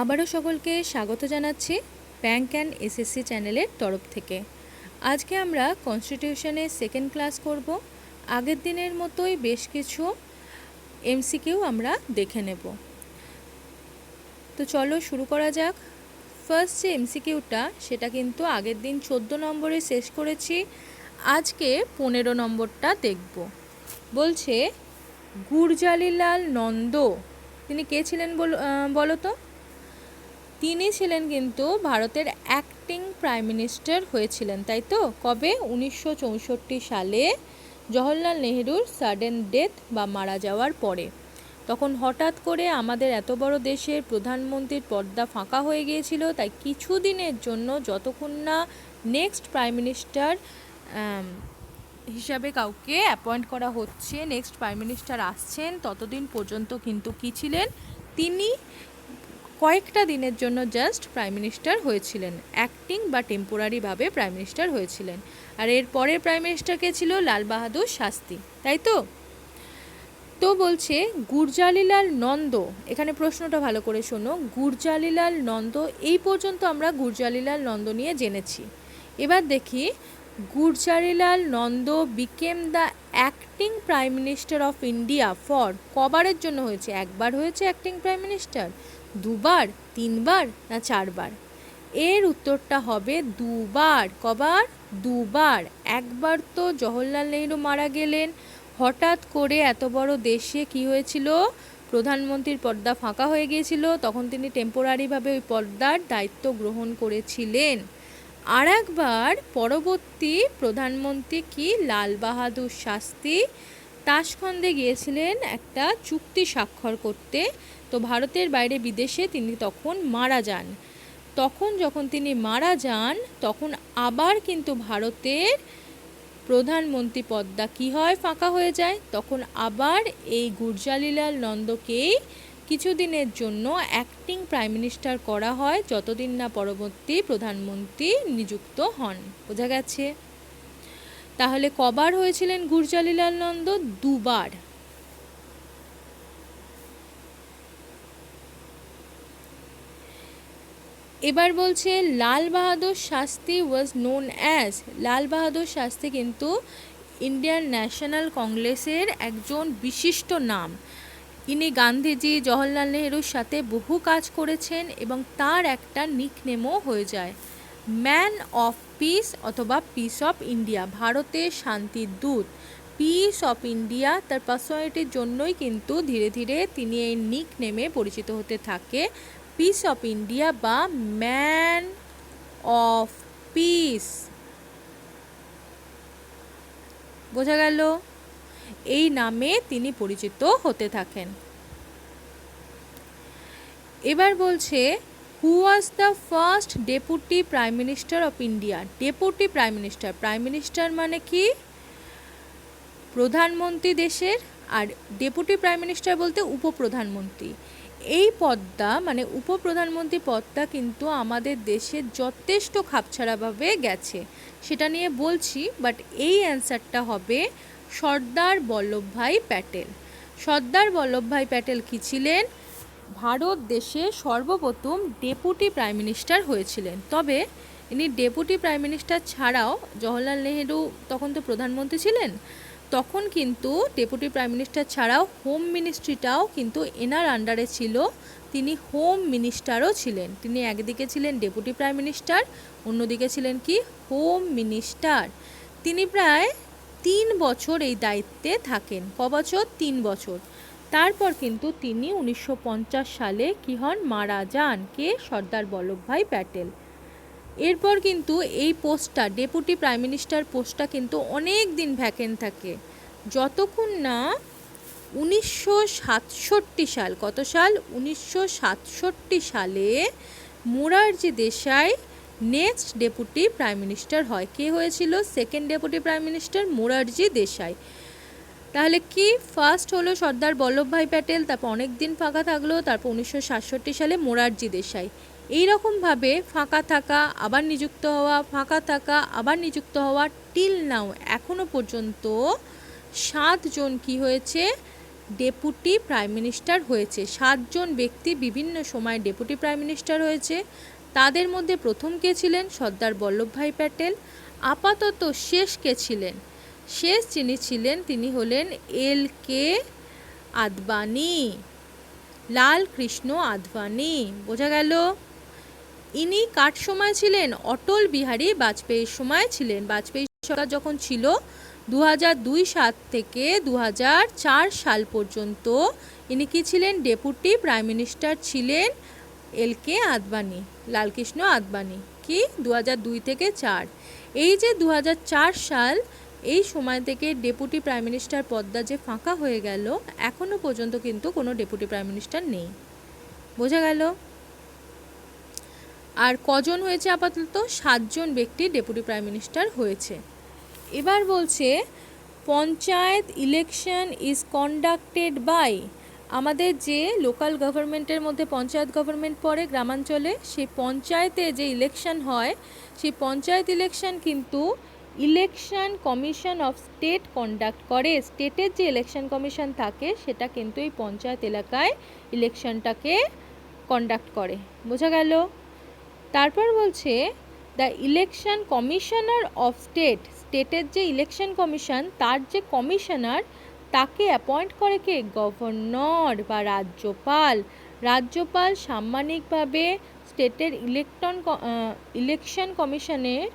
আবারও সকলকে স্বাগত জানাচ্ছি ব্যাংক অ্যান্ড এসএসসি চ্যানেলের তরফ থেকে। আজকে আমরা কনস্টিটিউশনের সেকেন্ড ক্লাস করব। আগের দিনের মতোই বেশ কিছু এমসিকিউ আমরা দেখে নেব। তো চলো শুরু করা যাক। ফার্স্ট যে এমসিকিউটা সেটা কিন্তু আগের দিন চোদ্দ নম্বরে শেষ করেছি। আজকে পনেরো নম্বরটা দেখব। বলছে, গুরজালিলাল নন্দ। তিনি কে ছিলেন বল তো তিনি ছিলেন কিন্তু ভারতের অ্যাক্টিং প্রাইম মিনিস্টার হয়েছিলেন, তাই তো? কবে? উনিশশো চৌষট্টি সালে জওহরলাল নেহরুর সাডেন ডেথ বা মারা যাওয়ার পরে। তখন হঠাৎ করে আমাদের এত বড় দেশের প্রধানমন্ত্রীর পর্দা ফাঁকা হয়ে গিয়েছিল, তাই কিছুদিনের জন্য যতক্ষণ না নেক্সট প্রাইম মিনিস্টার হিসাবে কাউকে অ্যাপয়েন্ট করা হচ্ছে নেক্সট প্রাইম মিনিস্টার আসছেন, ততদিন পর্যন্ত কিন্তু কী ছিলেন? তিনি কয়েকটা দিনের জন্য জাস্ট প্রাইম মিনিস্টার হয়েছিলেন, অ্যাক্টিং বা টেম্পোরারিভাবে প্রাইম মিনিস্টার হয়েছিলেন। আর এর পরের প্রাইম মিনিস্টার কে ছিল? লাল বাহাদুর শাস্তি, তাই তো? তো বলছে, গুরজালিলাল নন্দ, এখানে প্রশ্নটা ভালো করে শোনো, গুরজালিলাল নন্দ, এই পর্যন্ত আমরা গুরজালিলাল নন্দ নিয়ে জেনেছি। এবার দেখি Gulzarilal Nanda became the acting prime minister of India for কবারের জন্য হয়েছে, একবার হয়েছে অ্যাক্টিং প্রাইম মিনিস্টার দুবার, তিনবার না চারবার? এর উত্তরটা হবে দুবার। কবার? দুবার। একবার তো জওহরলাল নেহরু মারা গেলেন। হঠাৎ করে এত বড় দেশে কি হয়েছিল? প্রধানমন্ত্রীর পর্দা ফাঁকা হয়ে গিয়েছিল। তখন তিনি টেম্পোরারিভাবে ওই পর্দার দায়িত্ব গ্রহণ করেছিলেন। আর একবার পরবর্তী প্রধানমন্ত্রী কি? লাল বাহাদুর শাস্ত্রী তাসখন্দে গিয়েছিলেন একটা চুক্তি স্বাক্ষর করতে। তো ভারতের বাইরে বিদেশে তিনি তখন মারা যান। তখন যখন তিনি মারা যান, তখন আবার কিন্তু ভারতের প্রধানমন্ত্রী পদটা কী হয়, ফাঁকা হয়ে যায়। তখন আবার এই গুরজালিলাল নন্দকেই কিছুদিনের জন্য অ্যাক্টিং প্রাইম মিনিস্টার করা হয়, যতদিন না পরবর্তী প্রধানমন্ত্রী নিযুক্ত হন। বোঝা গেছে? তাহলে কবার হয়েছিলেন গুরজালিলাল নন্দ? দুবার। এবার বলছে, Lal Bahadur Shastri was known as Lal Bahadur Shastri কিন্তু ইন্ডিয়ান ন্যাশনাল কংগ্রেসের একজন বিশিষ্ট নাম। ইনি গান্ধীজি, জওহরলাল নেহরুর সাথে বহু কাজ করেছেন এবং তার একটা নিকনেমও হয়ে যায়। ম্যান অফ পিস অথবা পিস অফ ইন্ডিয়া ভারতের শান্তির দূত। পিস অফ ইন্ডিয়া তার পার্সোনালিটির জন্যই কিন্তু ধীরে ধীরে তিনি এই নিক নেমে পরিচিত হতে থাকে। পিস অফ ইন্ডিয়া বা ম্যান অফ পিস বোঝা গেল? এই নামে তিনি পরিচিত হতে থাকেন। এবার বলছে who was the first deputy prime minister of India deputy prime minister prime minister মানে কি? প্রধানমন্ত্রী দেশের, আর ডেপুটি প্রাইম মিনিস্টার বলতে উপপ্রধানমন্ত্রী। এই পদটা মানে উপপ্রধানমন্ত্রী পদটা কিন্তু আমাদের দেশে যথেষ্ট খাপছাড়াভাবে গেছে। সেটা নিয়ে বলছি বাট এই অ্যান্সারটা হবে সর্দার বল্লভভাই প্যাটেল। সর্দার বল্লভভাই প্যাটেল কী ছিলেন? ভারত দেশে সর্বপ্রথম ডেপুটি প্রাইম মিনিস্টার হয়েছিলেন। তবে ইনি ডেপুটি প্রাইম মিনিস্টার ছাড়াও জওহরলাল নেহেরু তখন তো প্রধানমন্ত্রী ছিলেন তখন কিন্তু ডেপুটি প্রাইম মিনিস্টার ছাড়াও হোম মিনিস্ট্রিটাও কিন্তু এনার আন্ডারে ছিল। তিনি হোম মিনিস্টারও ছিলেন। তিনি একদিকে ছিলেন ডেপুটি প্রাইম মিনিস্টার, অন্যদিকে ছিলেন কি? Home minister. তিনি প্রায় তিন বছর এই দায়িত্বে থাকেন, ক বছর? তিন বছর। তারপর কিন্তু তিনি উনিশশো পঞ্চাশ সালে কি হন? মারা যান কে? সর্দার বল্লভভাই প্যাটেল। এরপর কিন্তু এই পোস্টটা, ডেপুটি প্রাইম মিনিস্টার পোস্টটা কিন্তু অনেক দিন ভ্যাকেন্ট থাকে। যতক্ষণ না উনিশশো সাতষট্টি সাল, কত সাল? উনিশশো সাতষট্টি সালে Morarji Desai next deputy prime minister হয়। কে হয়েছিল? Second deputy prime minister Morarji Desai. তাহলে কি? ফার্স্ট হলো সর্দার বল্লভভাই প্যাটেল, তারপর অনেক দিন ফাঁকা থাকল, তারপর উনিশশো সাতষট্টি সালে মোরারজি দেশাই। এই রকমভাবে ফাঁকা থাকা, আবার নিযুক্ত হওয়া, ফাঁকা থাকা, আবার নিযুক্ত হওয়া টিল নাও এখনও পর্যন্ত সাতজন কি হয়েছে? ডেপুটি প্রাইম মিনিস্টার হয়েছে। সাতজন ব্যক্তি বিভিন্ন সময় ডেপুটি প্রাইম মিনিস্টার হয়েছে। তাদের মধ্যে প্রথম কে ছিলেন? সর্দার বল্লভভাই প্যাটেল। আপাতত শেষ কে ছিলেন? শেষ যিনি ছিলেন, তিনি হলেন এল কে আদবানি লাল কৃষ্ণ আদবানি। বোঝা গেল? ইনি কার সময় ছিলেন, অটল বিহারী বাজপেয়ীর সময় ছিলেন। বাজপেয়ী সরকার যখন ছিল দু দুই সাল থেকে দু হাজার চার সাল পর্যন্ত ইনি কি ছিলেন? ডেপুটি প্রাইম মিনিস্টার ছিলেন এল কে আদবানি, লালকৃষ্ণ আদবানি। কি? দু দুই থেকে চার। এই যে দু হাজার চার সাল, এই সময় থেকে ডেপুটি প্রাইম মিনিস্টার পদ্মা যে ফাঁকা হয়ে গেল এখনও পর্যন্ত কিন্তু কোনো ডেপুটি প্রাইম মিনিস্টার নেই। বোঝা গেল? আর কজন হয়েছে আপাতত? সাতজন ব্যক্তি ডেপুটি প্রাইম মিনিস্টার হয়েছে। এবার বলছে, panchayat election is conducted by আমাদের যে লোকাল গভর্নমেন্টের মধ্যে পঞ্চায়েত গভর্নমেন্ট পড়ে গ্রামাঞ্চলে সেই পঞ্চায়েতে যে ইলেকশন হয় সেই পঞ্চায়েত ইলেকশন কিন্তু ইলেকশন কমিশন অফ স্টেট কন্ডাক্ট করে। স্টেটের যে ইলেকশন কমিশন থাকে, সেটা কিন্তু এই পঞ্চায়েত এলাকায় ইলেকশনটাকে কন্ডাক্ট করে। বোঝা গেল? তারপর বলছে the election commissioner of state স্টেটের যে ইলেকশন কমিশন তার যে কমিশনার তাকে অ্যাপয়েন্ট করে কে? গভর্নর বা রাজ্যপাল। রাজ্যপাল সাম্মানিকভাবে স্টেটের ইলেকট্রন ইলেকশন কমিশনের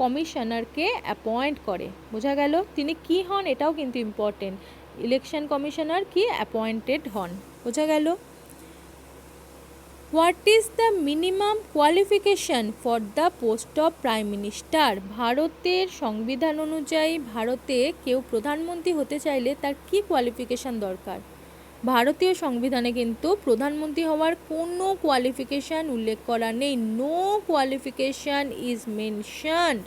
কমিশনারকে অ্যাপয়েন্ট করে। বোঝা গেল? তিনি কি হন? এটাও কিন্তু ইম্পর্টেন্ট ইলেকশন কমিশনার কি? অ্যাপয়েন্টেড হন। বোঝা গেল? What is the minimum qualification for the post of prime minister ভারতের সংবিধান অনুযায়ী ভারতে কেউ প্রধানমন্ত্রী হতে চাইলে তার কি কোয়ালিফিকেশন দরকার? ভারতীয় সংবিধানে কিন্তু প্রধানমন্ত্রী হওয়ার কোনো কোয়ালিফিকেশান উল্লেখ করা নেই। No qualification is mentioned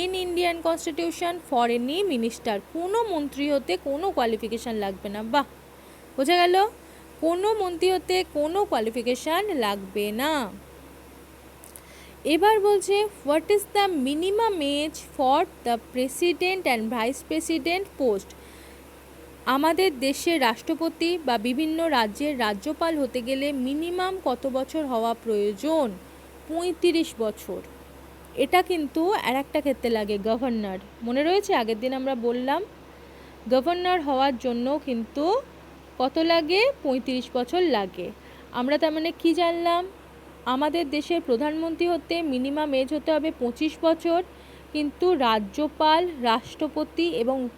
in Indian constitution for any minister কোনো মন্ত্রী হতে কোনো কোয়ালিফিকেশান লাগবে না। বাহ! বোঝা গেল? কোনো মন্ত্রী হতে কোনো কোয়ালিফিকেশান লাগবে না। এবার বলছে what is the minimum age for the president and vice president post আমাদের দেশের রাষ্ট্রপতি বা বিভিন্ন রাজ্যের রাজ্যপাল হতে গেলে মিনিমাম কত বছর হওয়া প্রয়োজন? পঁয়ত্রিশ বছর। এটা কিন্তু আর একটা ক্ষেত্রে লাগে গভর্নর মনে রয়েছে, আগের দিন আমরা বললাম গভর্নর হওয়ার জন্য কিন্তু কত লাগে? পঁয়ত্রিশ বছর লাগে। আমরা তার মানে কী জানলাম? আমাদের দেশের প্রধানমন্ত্রী হতে মিনিমাম এজ হতে হবে পঁচিশ বছর। কিন্তু রাজ্যপাল, রাষ্ট্রপতি এবং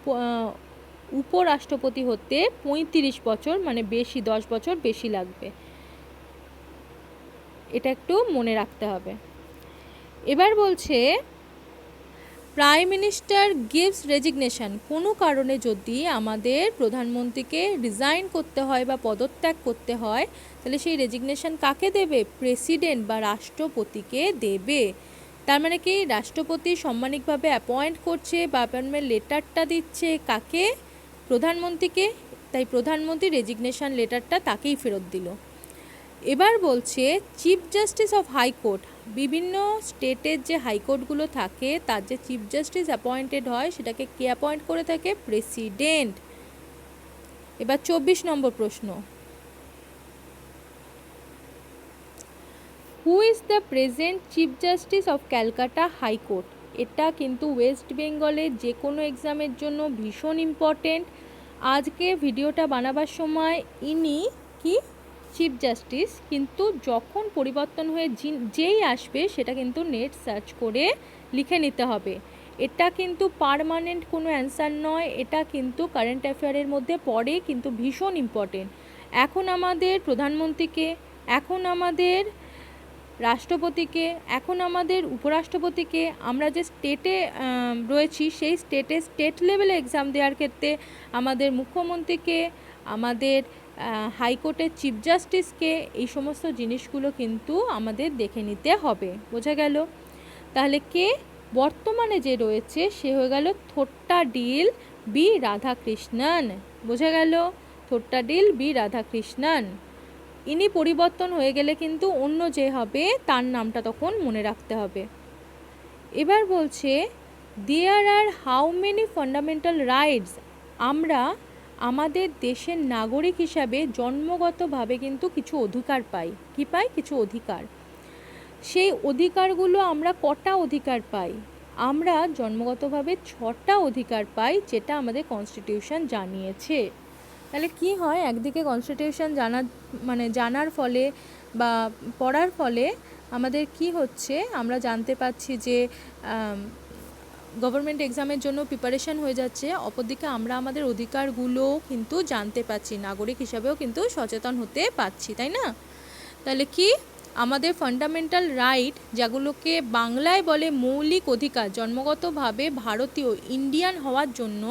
উপরাষ্ট্রপতি হতে পঁয়ত্রিশ বছর মানে বেশি, দশ বছর বেশি লাগবে। এটা একটু মনে রাখতে হবে। এবার বলছে প্রাইম মিনিস্টার গিভস রেজিগনেশন কোনো কারণে যদি আমাদের প্রধানমন্ত্রীকে রিজাইন করতে হয় বা পদত্যাগ করতে হয়, তাহলে সেই রেজিগনেশন কাকে দেবে? প্রেসিডেন্ট বা রাষ্ট্রপতিকে দেবে। তার মানে কি? রাষ্ট্রপতি সম্মানিকভাবে অ্যাপয়েন্ট করছে বা অ্যাপয়েন্টমেন্ট লেটারটা দিচ্ছে কাকে? প্রধানমন্ত্রীকে। তাই প্রধানমন্ত্রী রেজিগনেশন লেটারটা তাকেই ফেরত দিল। এবার বলছে চিফ জাস্টিস অফ হাইকোর্ট বিভিন্ন স্টেটের যে হাইকোর্টগুলো থাকে, তার যে চিফ জাস্টিস অ্যাপয়েন্টেড হয়, সেটাকে কে অ্যাপয়েন্ট করে থাকে? প্রেসিডেন্ট এবার চব্বিশ নম্বর প্রশ্ন। Who is the present chief justice of Calcutta high court এটা কিন্তু ওয়েস্ট বেঙ্গলের যে কোনো এক্সামের জন্য ভীষণ ইম্পর্টেন্ট আজকে ভিডিওটা বানাবার সময় ইনি কি? চিফ জাস্টিস কিন্তু যখন পরিবর্তন হয়ে যেই আসবে সেটা কিন্তু নেট সার্চ করে লিখে নিতে হবে। এটা কিন্তু পারমানেন্ট কোনো অ্যান্সার নয়, এটা কিন্তু কারেন্ট অ্যাফেয়ারের মধ্যে পড়ে, কিন্তু ভীষণ ইম্পর্টেন্ট এখন আমাদের প্রধানমন্ত্রীকে, এখন আমাদের রাষ্ট্রপতিকে, এখন আমাদের উপরাষ্ট্রপতিকে আমরা যে স্টেটে রয়েছি, সেই স্টেটে স্টেট লেভেলে এক্সাম দেওয়ার ক্ষেত্রে আমাদের মুখ্যমন্ত্রীকে, আমাদের হাইকোর্টের চিফ জাস্টিসকে এই সমস্ত জিনিসগুলো কিন্তু আমাদের দেখে নিতে হবে। বোঝা গেল? তাহলে কে? বর্তমানে যে রয়েছে, সে হয়ে গেল থোট্টা ডিল বি রাধাকৃষ্ণন। বোঝা গেল? Thottathil B Radhakrishnan. ইনি পরিবর্তন হয়ে গেলে কিন্তু অন্য যে হবে, তার নামটা তখন মনে রাখতে হবে। এবার বলছে there are how many fundamental rights আমরা আমাদের দেশের নাগরিক হিসাবে জন্মগতভাবে কিন্তু কিছু অধিকার পাই। কি পাই? কিছু অধিকার। সেই অধিকারগুলো আমরা কটা অধিকার পাই? আমরা জন্মগতভাবে ছটা অধিকার পাই, যেটা আমাদের কনস্টিটিউশন জানিয়েছে। তাহলে কি হয়? একদিকে কনস্টিটিউশন জানার মানে জানার ফলে বা পড়ার ফলে আমাদের কি হচ্ছে? আমরা জানতে পারছি যে গভর্নমেন্ট এক্সামের জন্য প্রিপারেশন হয়ে যাচ্ছে। অপরদিকে আমরা আমাদের অধিকারগুলো কিন্তু জানতে পারছি, নাগরিক হিসাবেও কিন্তু সচেতন হতে পারছি, তাই না? তাহলে কি? আমাদের ফান্ডামেন্টাল রাইট যেগুলোকে বাংলায় বলে মৌলিক অধিকার, জন্মগতভাবে ভারতীয় ইন্ডিয়ান হওয়ার জন্য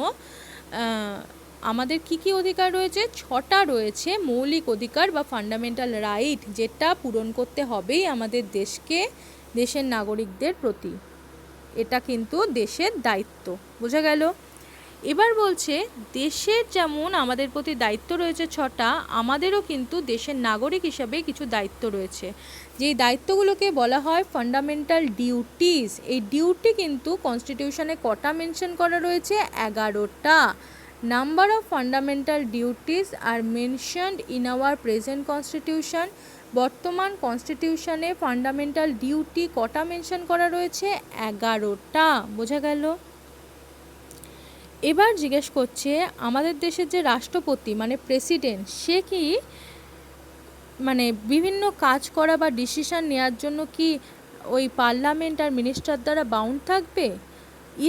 আমাদের কি কি অধিকার রয়েছে? ছটা রয়েছে মৌলিক অধিকার বা ফান্ডামেন্টাল রাইট যেটা পূরণ করতে হবেই আমাদের দেশকে, দেশের নাগরিকদের প্রতি। এটা কিন্তু দেশের দায়িত্ব। বোঝা গেল? এবার বলছে, দেশের যেমন আমাদের প্রতি দায়িত্ব রয়েছে ছটা, আমাদেরও কিন্তু দেশের নাগরিক হিসাবে কিছু দায়িত্ব রয়েছে। যেই দায়িত্বগুলোকে বলা হয় ফান্ডামেন্টাল ডিউটিস এই ডিউটি কিন্তু কনস্টিটিউশনে কটা মেনশন করা রয়েছে? এগারোটা। Number of fundamental duties are mentioned in our present constitution. বর্তমান কনস্টিটিউশনে ফান্ডামেন্টাল ডিউটি কটা মেনশন করা রয়েছে? এগারোটা। বোঝা গেল? এবার জিজ্ঞেস করছে, আমাদের দেশের যে রাষ্ট্রপতি মানে প্রেসিডেন্ট, সে কি মানে বিভিন্ন কাজ করা বা ডিসিশন নেওয়ার জন্য কি ওই পার্লামেন্ট আর মিনিস্টার দ্বারা বাউন্ড থাকবে?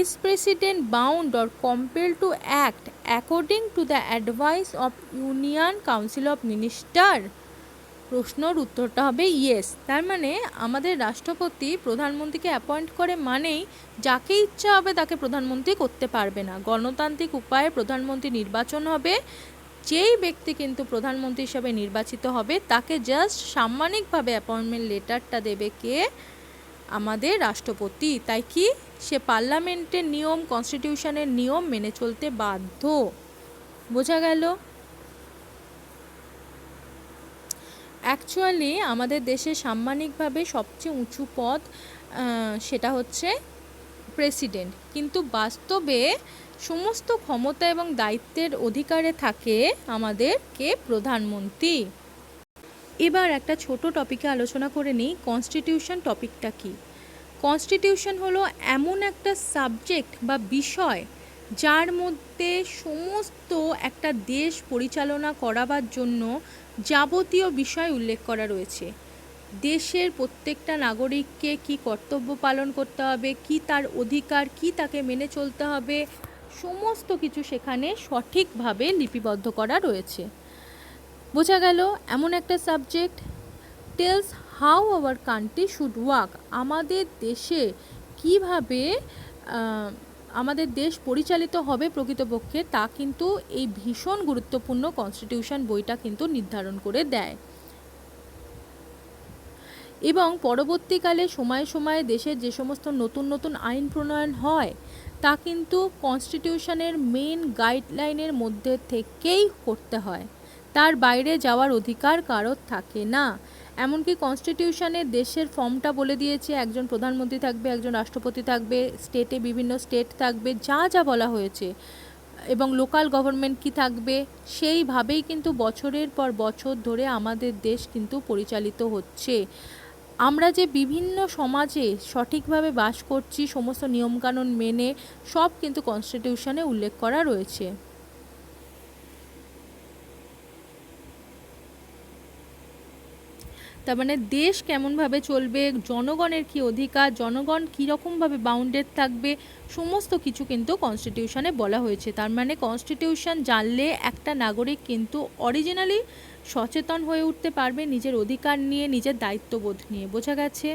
Is president bound or compel to act according to the advice of union council of minister প্রশ্নর উত্তরটা হবে ইয়েস তার মানে আমাদের রাষ্ট্রপতি প্রধানমন্ত্রীকে অ্যাপয়েন্ট করে মানেই যাকে ইচ্ছা হবে তাকে প্রধানমন্ত্রী করতে পারবে না। গণতান্ত্রিক উপায়ে প্রধানমন্ত্রী নির্বাচন হবে, যেই ব্যক্তি কিন্তু প্রধানমন্ত্রী হিসাবে নির্বাচিত হবে, তাকে জাস্ট সাম্মানিকভাবে অ্যাপয়েন্টমেন্ট লেটারটা দেবে কে? আমাদের রাষ্ট্রপতি। তাই কি? সে পার্লামেন্টের নিয়ম কনস্টিটিউশনের নিয়ম মেনে চলতে বাধ্য। বোঝা গেল? অ্যাকচুয়ালি আমাদের দেশে সাম্মানিকভাবে সবচেয়ে উঁচু পদ সেটা হচ্ছে প্রেসিডেন্ট কিন্তু বাস্তবে সমস্ত ক্ষমতা এবং দায়িত্বের অধিকারে থাকে আমাদের কে প্রধানমন্ত্রী। এবার একটা ছোট টপিকে আলোচনা করে নিই। কনস্টিটিউশন টপিকটা কি? কনস্টিটিউশন হলো এমন একটা সাবজেক্ট বা বিষয় যার মধ্যে সমস্ত একটা দেশ পরিচালনা করাবার জন্য যাবতীয় বিষয় উল্লেখ করা রয়েছে। দেশের প্রত্যেকটা নাগরিককে কি কর্তব্য পালন করতে হবে, কি তার অধিকার, কি তাকে মেনে চলতে হবে, সমস্ত কিছু সেখানে সঠিকভাবে লিপিবদ্ধ করা রয়েছে। বোঝা গেল এমন একটা subject tells how our country should work আমাদের দেশে কীভাবে আমাদের দেশ পরিচালিত হবে প্রকৃতপক্ষে, তা কিন্তু এই ভীষণ গুরুত্বপূর্ণ কনস্টিটিউশন বইটা কিন্তু নির্ধারণ করে দেয়। এবং পরবর্তীকালে সময়ে সময়ে দেশের যে সমস্ত নতুন নতুন আইন প্রণয়ন হয়, তা কিন্তু কনস্টিটিউশনের মেন গাইডলাইনের মধ্যে থেকেই করতে হয়। তার বাইরে যাওয়ার অধিকার কারোর থাকে না। এমনকি কনস্টিটিউশনে দেশের ফর্মটা বলে দিয়েছে, একজন প্রধানমন্ত্রী থাকবে, একজন রাষ্ট্রপতি থাকবে, স্টেটে বিভিন্ন স্টেট থাকবে, যা যা বলা হয়েছে। এবং লোকাল গভর্নমেন্ট কি থাকবে, সেইভাবেই কিন্তু বছরের পর বছর ধরে আমাদের দেশ কিন্তু পরিচালিত হচ্ছে। আমরা যে বিভিন্ন সমাজে সঠিকভাবে বাস করছি, সমস্ত নিয়মকানুন মেনে সব কিন্তু কনস্টিটিউশনে উল্লেখ করা রয়েছে। তার মানে দেশ কেমনভাবে চলবে, জনগণের কি অধিকার, জনগণ কীরকমভাবে বাউন্ডেড থাকবে, সমস্ত কিছু কিন্তু কনস্টিটিউশনে বলা হয়েছে। তার মানে কনস্টিটিউশন জানলে একটা নাগরিক কিন্তু অরিজিনালি সচেতন হয়ে উঠতে পারবে নিজের অধিকার নিয়ে, নিজের দায়িত্ববোধ নিয়ে। বোঝা গেছে?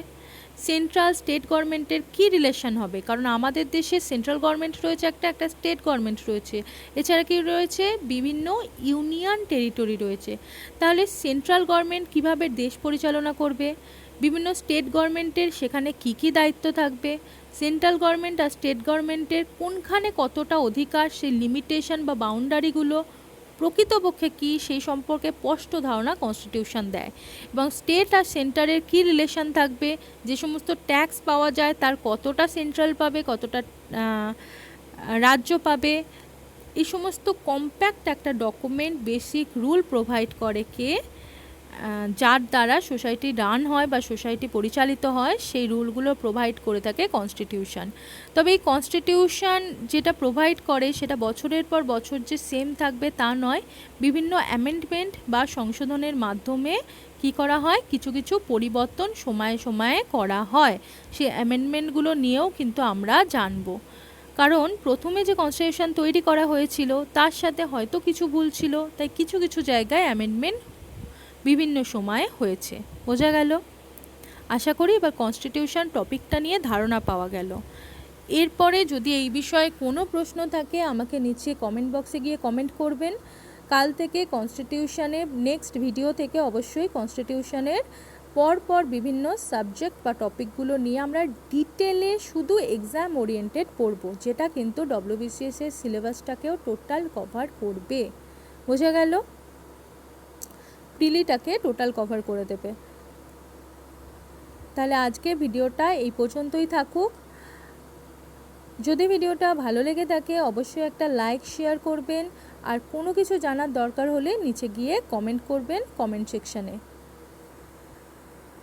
সেন্ট্রাল স্টেট গভর্নমেন্টের কী রিলেশন হবে? কারণ আমাদের দেশে সেন্ট্রাল গভর্নমেন্ট রয়েছে, একটা একটা স্টেট গভর্নমেন্ট রয়েছে। এছাড়া কি রয়েছে? বিভিন্ন ইউনিয়ন টেরিটরি রয়েছে। তাহলে সেন্ট্রাল গভর্নমেন্ট কীভাবে দেশ পরিচালনা করবে? বিভিন্ন স্টেট গভর্নমেন্টের সেখানে কি কি দায়িত্ব থাকবে? সেন্ট্রাল গভর্নমেন্ট আর স্টেট গভর্নমেন্টের কোনখানে কতটা অধিকার, সেই লিমিটেশন বা বাউন্ডারিগুলো প্রকৃতপক্ষে কি সেই সম্পর্কে স্পষ্ট ধারণা কনস্টিটিউশন দেয়? এবং স্টেট আর সেন্টারের কি রিলেশন থাকবে? যে সমস্ত ট্যাক্স পাওয়া যায়, তার কতটা সেন্ট্রাল পাবে, কতটা রাজ্য পাবে? এই সমস্ত কম্প্যাক্ট একটা ডকুমেন্ট বেসিক রুল প্রোভাইড করে কে? যার দ্বারা সোসাইটি রান হয় বা সোসাইটি পরিচালিত হয়, সেই রুলগুলো প্রোভাইড করে থাকে কনস্টিটিউশন তবে এই কনস্টিটিউশন যেটা প্রোভাইড করে, সেটা বছরের পর বছর যে সেম থাকবে তা নয়, বিভিন্ন অ্যামেন্ডমেন্ট বা সংশোধনের মাধ্যমে কি করা হয়? কিছু কিছু পরিবর্তন সময়ে সময়ে করা হয়। সেই অ্যামেন্ডমেন্টগুলো নিয়েও কিন্তু আমরা জানব। কারণ প্রথমে যে কনস্টিটিউশন তৈরি করা হয়েছিল, তার সাথে হয়তো কিছু ভুল ছিল, তাই কিছু কিছু জায়গায় অ্যামেন্ডমেন্ট বিভিন্ন সময়ে হয়েছে। বোঝা গেল? আশা করি এবার কনস্টিটিউশন টপিকটা নিয়ে ধারণা পাওয়া গেল। এরপরে যদি এই বিষয়ে কোনো প্রশ্ন থাকে, আমাকে নিচে কমেন্ট বক্সে গিয়ে কমেন্ট করবেন। কাল থেকে কনস্টিটিউশনের নেক্সট ভিডিও থেকে অবশ্যই কনস্টিটিউশনের পর পর বিভিন্ন সাবজেক্ট বা টপিকগুলো নিয়ে আমরা ডিটেলে শুধু এক্সাম ওরিয়েন্টেড পড়ব, যেটা কিন্তু ডব্লিউবিসিএস এর সিলেবাসটাকেও টোটাল কভার করবে। বোঝা গেল? প্রিলিটাকে টোটাল কভার করে দেবে। তাহলে আজকে ভিডিওটা এই পর্যন্তই থাকুক। যদি ভিডিওটা ভালো লেগে থাকে, অবশ্যই একটা লাইক শেয়ার করবেন। আর কোনো কিছু জানার দরকার হলে নিচে গিয়ে কমেন্ট করবেন কমেন্ট সেকশানে